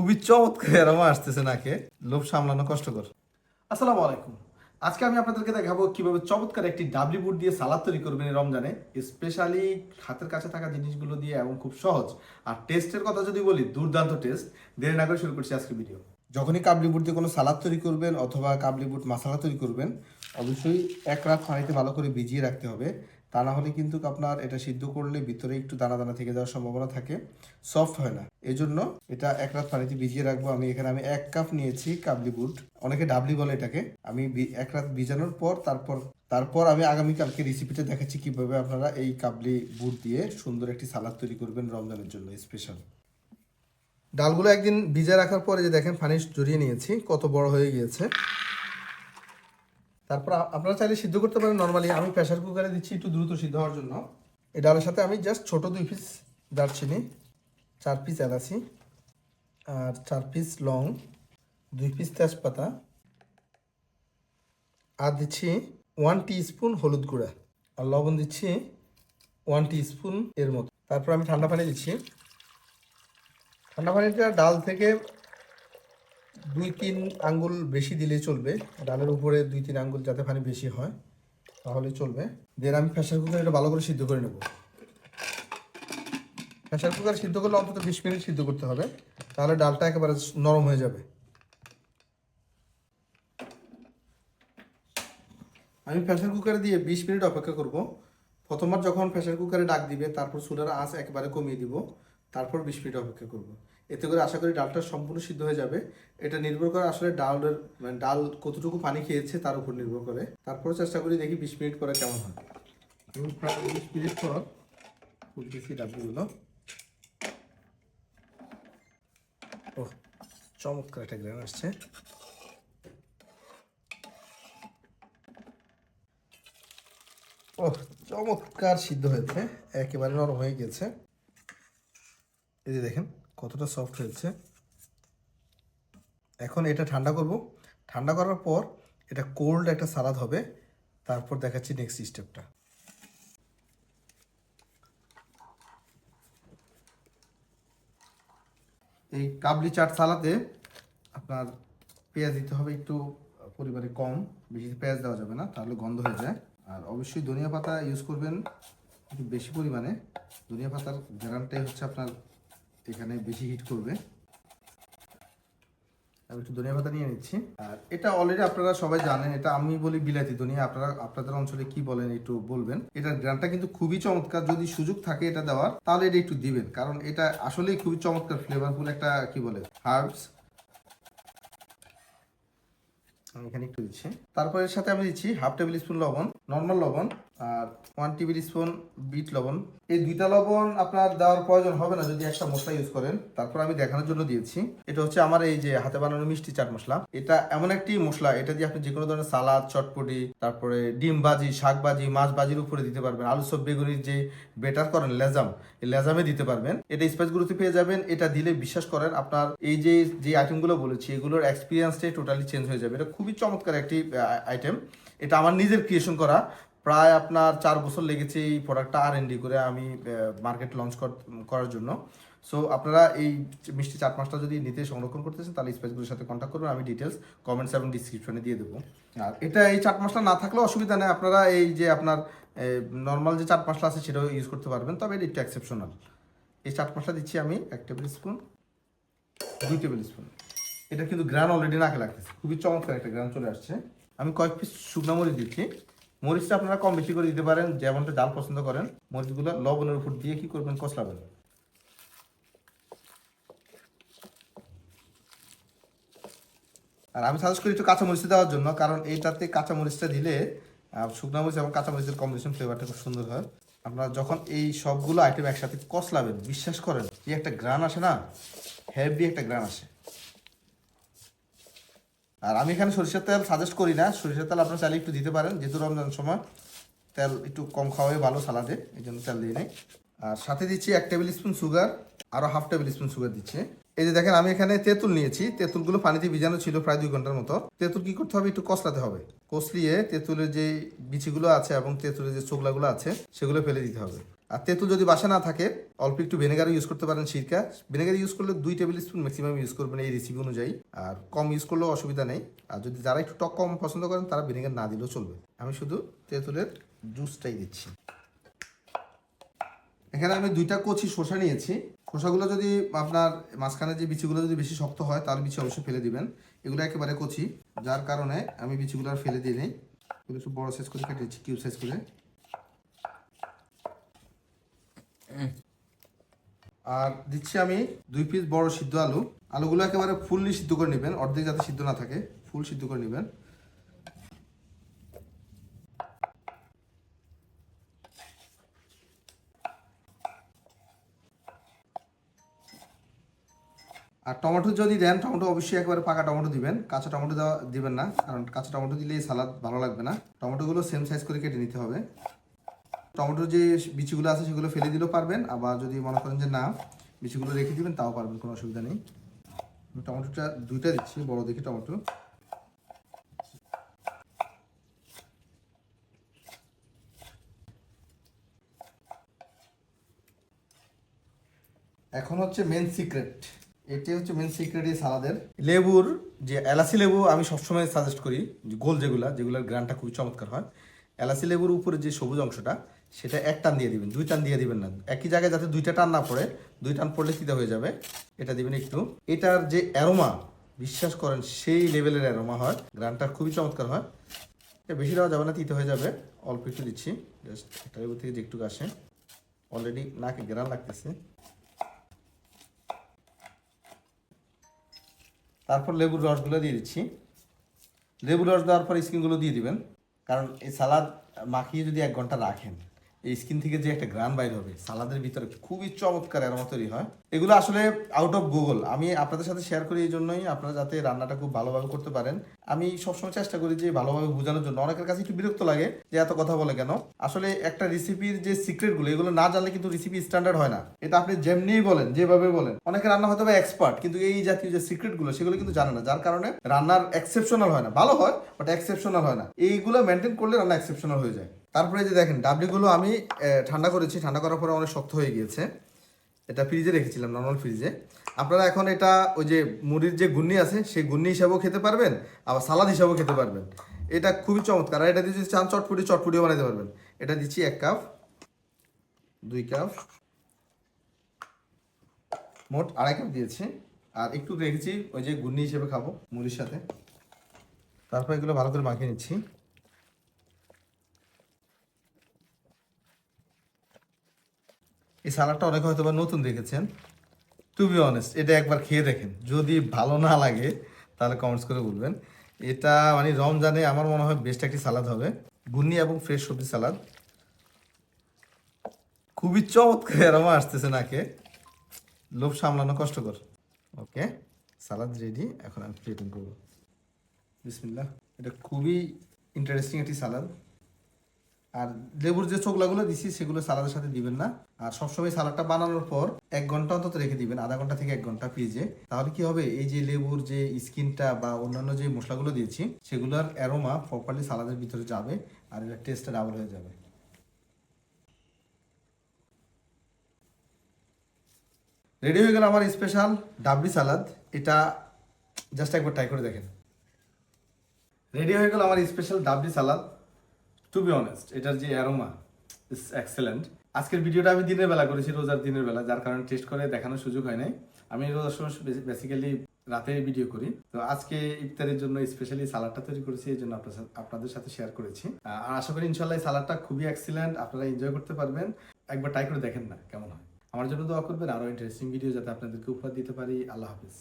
খুবই চমৎকার এরকম আসতেছে নাকে। লোভ সামলানো কষ্টকর। আসসালামু আলাইকুম। আজকে আমি আপনাদেরকে দেখাবো কীভাবে চমৎকার একটি ডাবলি বুট দিয়ে সালাদ তৈরি করবেন রমজানে, স্পেশালি হাতের কাছে থাকা জিনিসগুলো দিয়ে এবং খুব সহজ। আর টেস্টের কথা যদি বলি, দুর্দান্ত টেস্ট। দেরি না করে শুরু করছি আজকে ভিডিও। যখনই কাবলি বুট দিয়ে কোনো সালাদ তৈরি করবেন অথবা কাবলি বুট মশলা তৈরি করবেন, অবশ্যই এক রাত পানিতে ভালো করে ভিজিয়ে রাখতে হবে। তা না হলে কিন্তু আপনার এটা সিদ্ধ করলে ভিতরে একটু দানা দানা থেকে যাওয়ার সম্ভাবনা থাকে। সফট হয় না। এই জন্য এটা এক রাত পানিতে ভিজিয়ে রাখব। আমি এখানে আমি এক কাপ নিয়েছি কাবলি বুট। অনেকে ডাবলি বলে এটাকে। আমি এক রাত ভিজানোর পর তারপর তারপর আমি আগামীকালকে রেসিপিটা দেখাচ্ছি কীভাবে আপনারা এই কাবলি বুট দিয়ে সুন্দর একটি সালাদ তৈরি করবেন রমজানের জন্য স্পেশাল ডালগুলো একদিন ভিজে রাখার পরে যে দেখেন, পানি জড়িয়ে নিয়েছি। কত বড় হয়ে গিয়েছে। তারপর আপনারা চাইলে সিদ্ধ করতে পারেন। নর্মালি আমি প্রেশার কুকারে দিচ্ছি একটু দ্রুত সিদ্ধ হওয়ার জন্য। এই ডালের সাথে আমি জাস্ট ছোট দুই পিস দারচিনি, চার পিস এলাচি আর চার পিস লং, দুই পিস তেজপাতা। আর দিচ্ছি ওয়ান স্পুন হলুদ গুঁড়া আর লবণ দিচ্ছি ওয়ান স্পুন এর মতো। তারপর আমি ঠান্ডা পানি দিচ্ছি। ঠান্ডা পানিটা ডাল থেকে দুই তিন আঙ্গুল বেশি দিলে চলবে, ডালের উপরে দুই তিন আঙ্গুল যাতে পানি বেশি হয়, তাহলে চলবে। দেন আমি প্রেশার কুকারে এটা ভালো করে সিদ্ধ করে নেব। প্রেশার কুকার সিদ্ধ করলে অন্তত বিশ মিনিট সিদ্ধ করতে হবে, তাহলে ডালটা একেবারে নরম হয়ে যাবে। আমি প্রেশার কুকারে দিয়ে বিশ মিনিট অপেক্ষা করব। প্রথমবার যখন প্রেশার কুকারে ডাক দিবে, তারপর চুলার আঁচ একেবারে কমিয়ে দিব, তারপর বিশ মিনিট অপেক্ষা করব। এতে করে আশা করি ডালটা সম্পূর্ণ সিদ্ধ হয়ে যাবে। এটা নির্ভর করে আসলে ডালের মানে ডাল কতটুকু পানি খেয়েছে তার উপর নির্ভর করে। তারপর চেষ্টা করি দেখি বিশ মিনিট পরে কেমন হয়। প্রায় বিশ মিনিট চমৎকার একটা গ্রান আসছে। চমৎকার সিদ্ধ হয়েছে। একেবারে নরম হয়ে গেছে। এই যে দেখেন। কতটা সফট হয়েছে? এখন এটা ঠান্ডা করব। ঠান্ডা করার পর এটা কোল্ড একটা সালাদ হবে। তারপর দেখাচ্ছি নেক্সট স্টেপটা এই কাবলি চাট সালাতে আপনার পেঁয়াজ দিতে হবে একটু পরিমাণে কম। বেশি পেঁয়াজ দেওয়া যাবে না, তাহলে গন্ধ হয়ে যায়। আর অবশ্যই ধনিয়া পাতা ইউজ করবেন একটু বেশি পরিমাণে। ধনিয়া পাতার গ্রানটাই হচ্ছে আপনার এখানে বেশি হিট করবে। আমি একটু ধনিয়া পাতা নিয়ে নিচ্ছি। আর এটা অলরেডি আপনারা সবাই জানেন, এটা আমি বলি বিলাতি ধনিয়া, আপনারা, আপনাদের অঞ্চলে কি বলেন একটু বলবেন। এটার গ্রানটা কিন্তু খুবই চমৎকার, যদি সুযোগ থাকে এটা দেওয়ার, তাহলে এটা একটু দিবেন। কারণ এটা আসলেই খুবই চমৎকার ফ্লেভারফুল একটা, কি বলে হার্বস আমি এখানে একটু দিচ্ছি। তারপর এর সাথে আমি দিচ্ছি হাফ টেবিল স্পুন লবণ। নর্মাল লবণ আর ওয়ান টেবিল স্পুন বিট লবণ। এই দুইটা লবণ আপনার দেওয়ার প্রয়োজন হবে না যদি একটা মশলা ইউজ করেন। তারপর আমি দেখানোর জন্য দিয়েছি। এটা হচ্ছে আমার এই যে হাতে বানানো মিষ্টি চাট মশলা। এটা এমন একটি মশলা, এটা দিয়ে আপনি যে কোনো ধরনের সালাদ, চটপটি, তারপরে ডিম ভাজি, শাক ভাজি, মাছ ভাজির উপরে দিতে পারবেন। আলু সব বেগুনির যে বেটার করেন, লেজাম, এই লেজামে দিতে পারবেন। এটা স্পাইসগুলোতে পেয়ে যাবেন। এটা দিলে বিশ্বাস করেন আপনার এই যে যে আইটেমগুলো বলেছি, এগুলোর এক্সপিরিয়েন্সটাই টোটালি চেঞ্জ হয়ে যাবে। এটা খুবই চমৎকার একটি আইটেম এটা আমার নিজের ক্রিয়েশন করা। প্রায় আপনার চার বছর লেগেছে এই প্রোডাক্টটা আর এনডি করে আমি মার্কেট লঞ্চ করার জন্য। সো আপনারা এই মিষ্টি চাট মাছটা যদি নিতে সংরক্ষণ করতেছেন তাহলে স্পেসগুলোর সাথে কন্ট্যাক্ট করবেন। আমি ডিটেলস কমেন্টস এবং ডিসক্রিপশনে দিয়ে দেবো। আর এটা এই চাট মশলা না থাকলেও অসুবিধা নেই। আপনারা এই যে আপনার নর্মাল যে চাট মশলা আছে সেটাও ইউজ করতে পারবেন। তবে এটা একটু এক্সেপশনাল এই চাট মশলা দিচ্ছি আমি এক টেবিল স্পুন দুই টেবিল স্পুন এটা কিন্তু গ্রান অলরেডি নাকে লাগতেছে। খুবই চমৎকার একটা গ্রান চলে আসছে। আমি কয়েক পিস শুকনো মরিচ দিচ্ছি। মরিচটা আপনারা কম বেশি করে দিতে পারেন, যেমনটা জাল পছন্দ করেন। মরিচগুলো লবণের উপর দিয়ে কি করবেন, কষলাবেন। আর আমি সাজেস্ট করি একটু কাঁচা মরিচ দেওয়ার জন্য, কারণ এইটাতে কাঁচা মরিচটা দিলে শুকনো মরিচ এবং কাঁচা মরিচের কম্বিনেশন ফ্লেভারটা খুব সুন্দর হয়। আপনারা যখন এই সবগুলো আইটেম একসাথে কষলাবেন, বিশ্বাস করেন যে একটা গ্রান আসে না? হেভি একটা গ্রান আসে। আর আমি এখানে সরিষার তেল সাজেস্ট করি না। সরিষার তেল আপনার চাইলে একটু দিতে পারেন, যেহেতু রমজান সময়, তেল একটু কম খাওয়াই ভালো সালাদে, এই জন্য তেল দিয়ে নেই। আর সাথে দিচ্ছি এক টেবিল স্পুন সুগার আরও হাফ টেবিল স্পুন সুগার দিচ্ছে। এই যে দেখেন, আমি এখানে তেঁতুল নিয়েছি। তেঁতুলগুলো পানিতে ভিজানো ছিল প্রায় দুই ঘণ্টার মতো। তেঁতুল কী করতে হবে? একটু কষলাতে হবে। কষলিয়ে তেঁতুলের যে বিচিগুলো আছে এবং তেঁতুলের যে চোগলাগুলো আছে, সেগুলো ফেলে দিতে হবে। আর তেঁতুল যদি বাসা না থাকে, অল্প একটু ভিনেগারও ইউজ করতে পারেন সিরকা। ভিনেগার ইউজ করলে দুই টেবিল স্পুন ম্যাক্সিমাম ইউজ করবেন এই রেসিপি অনুযায়ী। আর কম ইউজ করলেও অসুবিধা নেই। আর যদি যারা একটু টক কম পছন্দ করেন, তারা ভিনেগার না দিলেও চলবে। আমি শুধু তেঁতুলের জুসটাই দিচ্ছি। এখানে আমি দুইটা কচি শসা নিয়েছি। শসাগুলো যদি আপনার মাঝখানে যে বিচিগুলো যদি বেশি শক্ত হয় তাহলে বিচি অবশ্যই ফেলে দিবেন। এগুলো একেবারে কচি। যার কারণে আমি বিচিগুলো আর ফেলে দিই নেই। একটু বড় সাইজ করে কেটেছি কিউব সাইজ করে। আর দিচ্ছি আমি দুই পিস বড় সিদ্ধ আলু। আলুগুলো একেবারে ফুললি সিদ্ধ করে নেবেন, অর্ধেক যাতে সিদ্ধ না থাকে, ফুল সিদ্ধ করে নেবেন। আর টমেটো যদি দেন, টমেটো অবশ্যই একবারে পাকা টমেটো দিবেন। কাঁচা টমেটো দেওয়া দিবেন না, কারণ কাঁচা টমেটো দিলে সালাদ ভালো লাগবে না। টমেটোগুলো সেম সাইজ করে কেটে নিতে হবে। টমেটোর যে বিচিগুলো আছে সেগুলো ফেলে দিলেও পারবেন, আবার যদি মনে করেন যে না, বিচিগুলো রেখে দিবেন, তাও পারবেন, কোনো অসুবিধা নেই। টমেটোটা দুইটা দিচ্ছি, বড় দেখি টমেটো। এখন হচ্ছে মেন সিক্রেট এটি হচ্ছে মেন সিক্রেট এই সালাদের। লেবুর যে এলাচি লেবু আমি সবসময় সাজেস্ট করি গোল যেগুলা, যেগুলোর গ্রানটা খুবই চমৎকার হয়, এলাচি লেবুর উপরে যে সবুজ অংশটা সেটা এক টান দিয়ে দিবেন, দুই টান দিয়ে দিবেন না। একই জায়গায় যাতে দুইটা টান না পড়ে, দুই টান পড়লে চিতা হয়ে যাবে? এটা দিবেন একটু। এটার যে অ্যারোমা, বিশ্বাস করেন, সেই লেভেলের অ্যারোমা হয়। গ্রানটা খুবই চমৎকার হয়। এটা বেশি দেওয়া যাবে না, তিতে হয়ে যাবে। অল্প একটু দিচ্ছি। জাস্ট একটা লেবু থেকে যে একটু আসে অলরেডি নাকে গ্রান লাগতেছে। তারপর লেবুর রসগুলো দিয়ে দিচ্ছি। লেবুর রস দেওয়ার পর স্কিনগুলো দিয়ে দিবেন। কারণ এই সালাদ মাখিয়ে যদি এক ঘণ্টা রাখেন এই স্কিন থেকে যে একটা গ্রান বাইর হবে, সালাদের ভিতরে খুবই চমৎকার অ্যারোমা তৈরি হয়। এগুলো আসলে আউট অফ গুগল আমি আপনাদের সাথে শেয়ার করি এই জন্যই আপনারা যাতে রান্নাটা খুব ভালোভাবে করতে পারেন। আমি সবসময় চেষ্টা করি যে ভালোভাবে বোঝানোর জন্য। অনেকের কাছে একটু বিরক্ত লাগে যে এত কথা বলে কেন? আসলে একটা রেসিপির যে সিক্রেটগুলো এগুলো না জানলে কিন্তু রেসিপি স্ট্যান্ডার্ড হয় না। এটা আপনি যেমনিই বলেন, যেভাবে বলেন। অনেকে রান্না হয়তো বা এক্সপার্ট কিন্তু এই জাতীয় যে সিক্রেটগুলো সেগুলো কিন্তু জানে না। যার কারণে রান্নার এক্সেপশনাল হয় না। ভালো হয় বাট এক্সেপশনাল হয় না। এইগুলো মেনটেন করলে রান্না এক্সেপশনাল হয়ে যায়। তারপরে যে দেখেন ডাবলিগুলো আমি ঠান্ডা করেছি। ঠান্ডা করার পরে অনেক শক্ত হয়ে গিয়েছে। এটা ফ্রিজে রেখেছিলাম নর্মাল ফ্রিজে আপনারা এখন এটা, ওই যে মুড়ির যে গুন্নি আছে, সেই গুন্নি হিসাবেও খেতে পারবেন, আবার সালাদ হিসাবেও খেতে পারবেন। এটা খুবই চমৎকার। আর এটা দিয়ে যদি চান, চটপুটি, চটপুটিও বানাতে পারবেন। এটা দিচ্ছি এক কাপ, দুই কাপ। মোট আড়াই কাপ দিয়েছি। আর একটু রেখেছি, ওই যে গুন্নি হিসেবে খাব, মুড়ির সাথে। তারপর এগুলো ভালো করে মাখিয়ে নিচ্ছি। এই সালাডটা অনেকে হয়তো বা নতুন দেখেছেন। টু বি অনেস্ট এটা একবার খেয়ে দেখেন। যদি ভালো না লাগে, তাহলে কমেন্টস করে বলবেন। এটা মানে রমজানে আমার মনে হয় বেস্ট একটি সালাদ হবে। গুন্নি এবং ফ্রেশ সবজি সালাদ। খুবই চমৎকার এরমা আসতেছে নাকে। লোভ সামলানো কষ্টকর। ওকে সালাদ রেডি এখন আমি প্লেটিং করব। বিসমিল্লাহ, এটা খুবই ইন্টারেস্টিং একটি সালাদ। আর লেবুর যে চোখলাগুলো দিছি, সেগুলো সালাদের সাথে দিবেন না। আর সবসময় সালাদটা বানানোর পর এক ঘণ্টা অন্তত রেখে দিবেন, আধা ঘণ্টা থেকে এক ঘণ্টা ফ্রিজে তাহলে কি হবে? এই যে লেবুর যে স্কিনটা বা অন্যান্য যে মশলাগুলো দিয়েছি, সেগুলোর অ্যারোমা প্রপারলি সালাদের ভিতরে যাবে আর এর টেস্টটা ডাবল হয়ে যাবে। রেডি হয়ে গেল আমার স্পেশাল ডাবলি সালাদ এটা জাস্ট একবার ট্রাই করে দেখেন। রেডি হয়ে গেল আমার স্পেশাল ডাবলি সালাদ টু বি অনেস্ট এটার যে অ্যারোমা ইস এক্সেলেন্ট আজকের ভিডিওটা আমি দিনের বেলা করেছি, রোজার দিনের বেলা, যার কারণে টেস্ট করে দেখানোর সুযোগ হয় নাই। আমি রোজার সময় বেসিক্যালি রাতে ভিডিও করি। তো আজকে ইফতারের জন্য স্পেশালি সালাডটা তৈরি করেছি, এই জন্য আপনাদের সাথে শেয়ার করেছি। আর আশা করি ইনশাল্লাহ সালাডটা খুবই এক্সিলেন্ট আপনারা এনজয় করতে পারবেন। একবার ট্রাই করে দেখেন না, কেমন হয়। আমার জন্য দোয়া করবেন আরও ইন্টারেস্টিং ভিডিও যাতে আপনাদেরকে উপহার দিতে পারি। আল্লাহ হাফিজ।